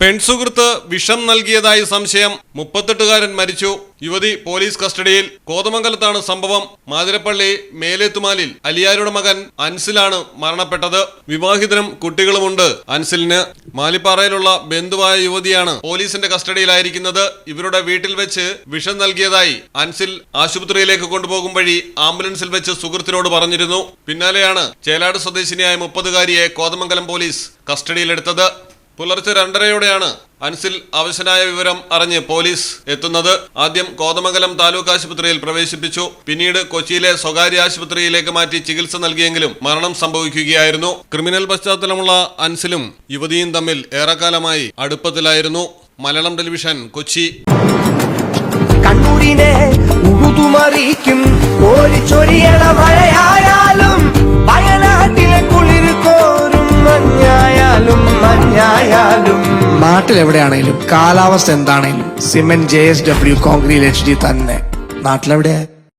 പെൺസുഹൃത്ത് വിഷം നൽകിയതായി സംശയം മുപ്പത്തെട്ടുകാരൻ മരിച്ചു. യുവതി പോലീസ് കസ്റ്റഡിയിൽ. കോതമംഗലത്താണ് സംഭവം. മാതിരപ്പള്ളി മേലേത്തുമാലിൽ അലിയാരുടെ മകൻ അൻസിലാണ് മരണപ്പെട്ടത്. വിവാഹിതനും കുട്ടികളുമുണ്ട്. അൻസിലിന് മാലിപ്പാറയിലുള്ള ബന്ധുവായ യുവതിയാണ് പോലീസിന്റെ കസ്റ്റഡിയിലായിരിക്കുന്നത്. ഇവരുടെ വീട്ടിൽ വെച്ച് വിഷം നൽകിയതായി അൻസിൽ ആശുപത്രിയിലേക്ക് കൊണ്ടുപോകും വഴി ആംബുലൻസിൽ വെച്ച് സുഹൃത്തിനോട് പറഞ്ഞിരുന്നു. പിന്നാലെയാണ് ചേലാട് സ്വദേശിനിയായ മുപ്പതുകാരിയെ കോതമംഗലം പോലീസ് കസ്റ്റഡിയിലെടുത്തത്. പുലർച്ചെ രണ്ടരയോടെയാണ് അൻസിൽ അവശനായ വിവരം അറിഞ്ഞ് പോലീസ് എത്തുന്നത്. ആദ്യം കോതമംഗലം താലൂക്ക് ആശുപത്രിയിൽ പ്രവേശിപ്പിച്ചു. പിന്നീട് കൊച്ചിയിലെ സ്വകാര്യ ആശുപത്രിയിലേക്ക് മാറ്റി ചികിത്സ നൽകിയെങ്കിലും മരണം സംഭവിക്കുകയായിരുന്നു. ക്രിമിനൽ പശ്ചാത്തലമുള്ള അൻസിലും യുവതിയും തമ്മിൽ ഏറെക്കാലമായി അടുപ്പത്തിലായിരുന്നു. മലയാളം ടെലിവിഷൻ കൊച്ചി. കണ്ണൂരിനെ മഴയായാലും മഞ്ഞായാലും. നാട്ടിലെവിടെയാണേലും കാലാവസ്ഥ എന്താണേലും. Cement J S W concrete H D തന്നെ. നാട്ടിലെവിടെയാ?